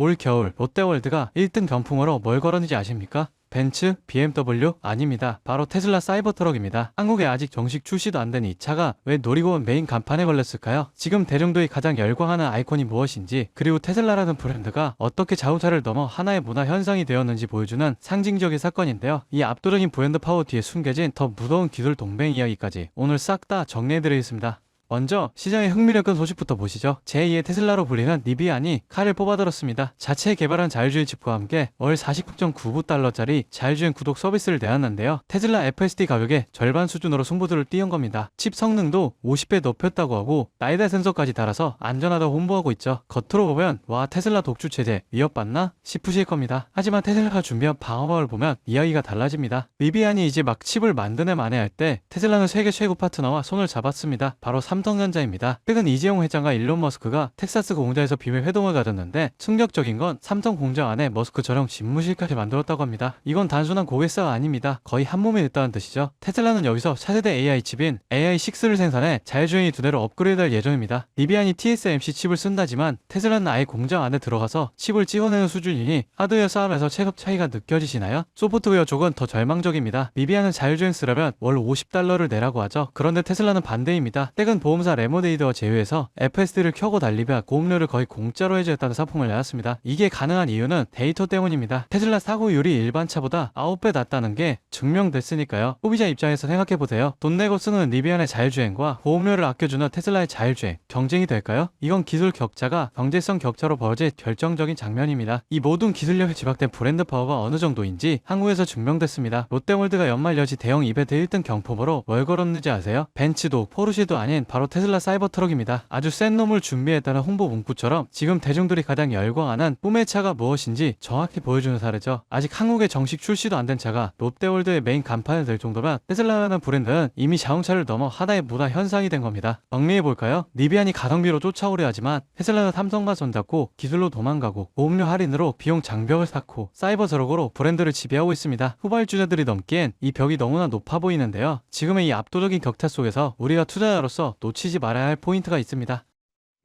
올 겨울 롯데월드가 1등 경품으로 뭘 걸었는지 아십니까? 벤츠, BMW 아닙니다. 바로 테슬라 사이버 트럭입니다. 한국에 아직 정식 출시도 안 된 이 차가 왜 놀이공원 메인 간판에 걸렸을까요? 지금 대중들이 가장 열광하는 아이콘이 무엇인지 그리고 테슬라라는 브랜드가 어떻게 자동차를 넘어 하나의 문화 현상이 되었는지 보여주는 상징적인 사건인데요. 이 압도적인 브랜드 파워 뒤에 숨겨진 더 무더운 기술 동맹 이야기까지 오늘 싹 다 정리해드리겠습니다. 먼저 시장의 흥미를 끈 소식부터 보시죠. 제2의 테슬라로 불리는 니비안이 칼을 뽑아들었습니다. 자체 개발한 자율주행 칩과 함께 월 49.99달러짜리 자율주행 구독 서비스를 내놨는데요. 테슬라 FSD 가격의 절반 수준으로 승부들을 띄운 겁니다. 칩 성능도 50배 높였다고 하고 라이다 센서까지 달아서 안전하다고 홍보하고 있죠. 겉으로 보면 와 테슬라 독주 체제 위협받나 싶으실 겁니다. 하지만 테슬라가 준비한 방어막을 보면 이야기가 달라집니다. 리비안이 이제 막 칩을 만드네 만에 할 때 테슬라는 세계 최고 파트너와 손을 잡았습니다. 바로 삼 성전자입니다. 최근 이재용 회장과 일론 머스크가 텍사스 공장에서 비밀 회동을 가졌는데 충격적인 건 삼성 공장 안에 머스크처럼 집무실까지 만들었다고 합니다. 이건 단순한 고객사가 아닙니다. 거의 한 몸이 됐다는 뜻이죠. 테슬라는 여기서 차세대 AI 칩인 AI6를 생산해 자율주행이 두 대로 업그레이드할 예정입니다. 리비안이 TSMC 칩을 쓴다지만 테슬라는 아예 공장 안에 들어가서 칩을 찍어내는 수준이니 하드웨어 싸움에서 체급 차이가 느껴지시나요? 소프트웨어 쪽은 더 절망적입니다. 리비안은 자율주행 쓰려면 월 50달러를 내라고 하죠. 그런데 테슬라는 반대입니다. 최근 보 험사 레모데이드와 제휴해서 FSD를 켜고 달리면 보험료를 거의 공짜로 해주겠다는 상품을 내놨습니다. 이게 가능한 이유는 데이터 때문입니다. 테슬라 사고율이 일반 차보다 9배 낮다는 게 증명됐으니까요. 소비자 입장에서 생각해보세요. 돈 내고 쓰는 리비안의 자율주행과 보험료를 아껴주는 테슬라의 자율주행 경쟁이 될까요? 이건 기술 격차가 경제성 격차로 벌어질 결정적인 장면입니다. 이 모든 기술력에 집약된 브랜드 파워가 어느 정도인지 한국에서 증명됐습니다. 롯데월드가 연말 여시 대형 이벤트 1등 경품으로 뭘 걸었는지 아세요? 벤츠도 포르쉐도 아닌 바로 테슬라 사이버 트럭입니다. 아주 센 놈을 준비했다는 홍보 문구처럼 지금 대중들이 가장 열광하는 꿈의 차가 무엇인지 정확히 보여주는 사례죠. 아직 한국에 정식 출시도 안 된 차가 롯데월드의 메인 간판이 될 정도면 테슬라라는 브랜드는 이미 자동차를 넘어 하나의 문화 현상이 된 겁니다. 정리해볼까요? 리비안이 가성비로 쫓아오려 하지만 테슬라는 삼성과 손잡고 기술로 도망가고 보험료 할인으로 비용 장벽을 쌓고 사이버 트럭으로 브랜드를 지배하고 있습니다. 후발주자들이 넘기엔 이 벽이 너무나 높아 보이는데요. 지금의 이 압도적인 격차 속에서 우리가 투자자로서 놓치지 말아야 할 포인트가 있습니다.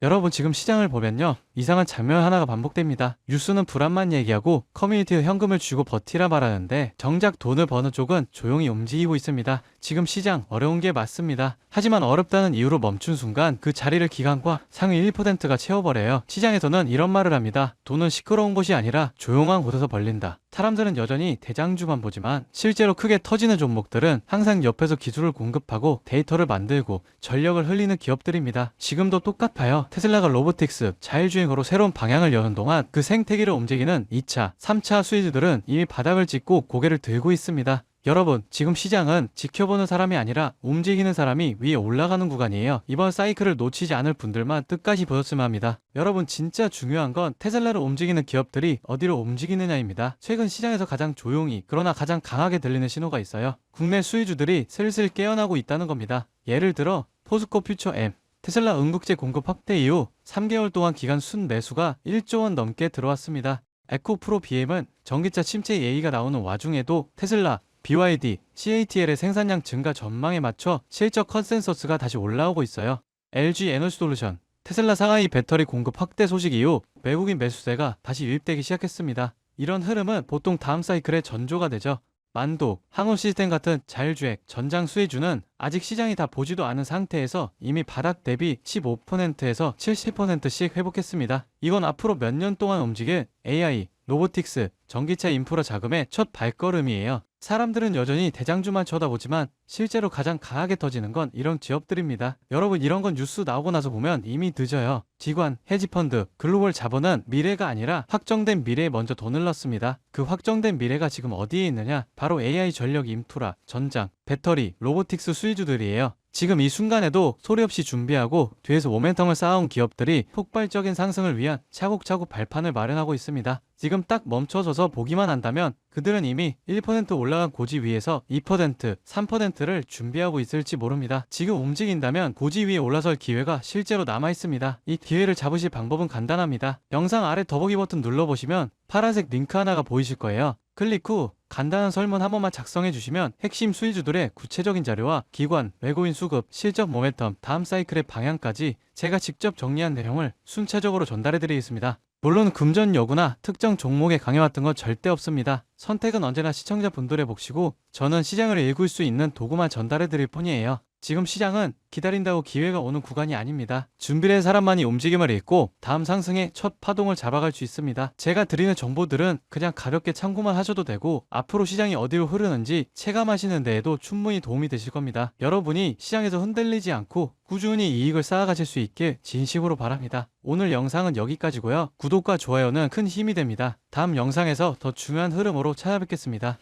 여러분 지금 시장을 보면요. 이상한 장면 하나가 반복됩니다. 뉴스는 불안만 얘기하고 커뮤니티에 현금을 주고 버티라 말하는데 정작 돈을 버는 쪽은 조용히 움직이고 있습니다 지금 시장 어려운 게 맞습니다 하지만 어렵다는 이유로 멈춘 순간 그 자리를 기관과 상위 1%가 채워버려요 시장에서는 이런 말을 합니다 돈은 시끄러운 곳이 아니라 조용한 곳에서 벌린다 사람들은 여전히 대장주만 보지만 실제로 크게 터지는 종목들은 항상 옆에서 기술을 공급하고 데이터를 만들고 전력을 흘리는 기업들입니다. 지금도 똑같아요. 테슬라가 로보틱스, 자율주행으로 새로운 방향을 여는 동안 그 생태계를 움직이는 2차, 3차 수혜주들은 이미 바닥을 찍고 고개를 들고 있습니다. 여러분, 지금 시장은 지켜보는 사람이 아니라 움직이는 사람이 위에 올라가는 구간이에요. 이번 사이클을 놓치지 않을 분들만 끝까지 보셨으면 합니다. 여러분, 진짜 중요한 건 테슬라를 움직이는 기업들이 어디로 움직이느냐입니다. 최근 시장에서 가장 조용히, 그러나 가장 강하게 들리는 신호가 있어요. 국내 수혜주들이 슬슬 깨어나고 있다는 겁니다. 예를 들어, 포스코 퓨처 M, 테슬라 응급제 공급 확대 이후 3개월 동안 기간 순 매수가 1조 원 넘게 들어왔습니다. 에코프로 BM은 전기차 침체 예의가 나오는 와중에도 테슬라, BYD, CATL의 생산량 증가 전망에 맞춰 실적 컨센서스가 다시 올라오고 있어요. LG 에너지 솔루션, 테슬라 상하이 배터리 공급 확대 소식 이후 외국인 매수세가 다시 유입되기 시작했습니다. 이런 흐름은 보통 다음 사이클의 전조가 되죠. 만도, 항우 시스템 같은 자율주행, 전장 수혜주는 아직 시장이 다 보지도 않은 상태에서 이미 바닥 대비 15%에서 70%씩 회복했습니다. 이건 앞으로 몇 년 동안 움직일 AI, 로보틱스, 전기차 인프라 자금의 첫 발걸음이에요. 사람들은 여전히 대장주만 쳐다보지만 실제로 가장 강하게 터지는 건 이런 기업들입니다. 여러분 이런 건 뉴스 나오고 나서 보면 이미 늦어요. 기관, 헤지펀드, 글로벌 자본은 미래가 아니라 확정된 미래에 먼저 돈을 넣습니다. 그 확정된 미래가 지금 어디에 있느냐? 바로 AI 전력 인프라, 전장, 배터리, 로보틱스 수혜주들이에요. 지금 이 순간에도 소리 없이 준비하고 뒤에서 모멘텀을 쌓아온 기업들이 폭발적인 상승을 위한 차곡차곡 발판을 마련하고 있습니다. 지금 딱 멈춰져서 보기만 한다면 그들은 이미 1% 올라간 고지 위에서 2%, 3%를 준비하고 있을지 모릅니다. 지금 움직인다면 고지 위에 올라설 기회가 실제로 남아 있습니다. 이 기회를 잡으실 방법은 간단합니다. 영상 아래 더보기 버튼 눌러보시면 파란색 링크 하나가 보이실 거예요. 클릭 후 간단한 설문 한 번만 작성해 주시면 핵심 수혜주들의 구체적인 자료와 기관, 외국인 수급, 실적 모멘텀, 다음 사이클의 방향까지 제가 직접 정리한 내용을 순차적으로 전달해 드리겠습니다. 물론 금전 여구나 특정 종목에 강해왔던 건 절대 없습니다. 선택은 언제나 시청자분들의 몫이고 저는 시장을 읽을 수 있는 도구만 전달해 드릴 뿐이에요. 지금 시장은 기다린다고 기회가 오는 구간이 아닙니다. 준비된 사람만이 움직임을 읽고 다음 상승의 첫 파동을 잡아갈 수 있습니다. 제가 드리는 정보들은 그냥 가볍게 참고만 하셔도 되고 앞으로 시장이 어디로 흐르는지 체감하시는 데에도 충분히 도움이 되실 겁니다. 여러분이 시장에서 흔들리지 않고 꾸준히 이익을 쌓아가실 수 있길 진심으로 바랍니다. 오늘 영상은 여기까지고요. 구독과 좋아요는 큰 힘이 됩니다. 다음 영상에서 더 중요한 흐름 으로 찾아뵙겠습니다.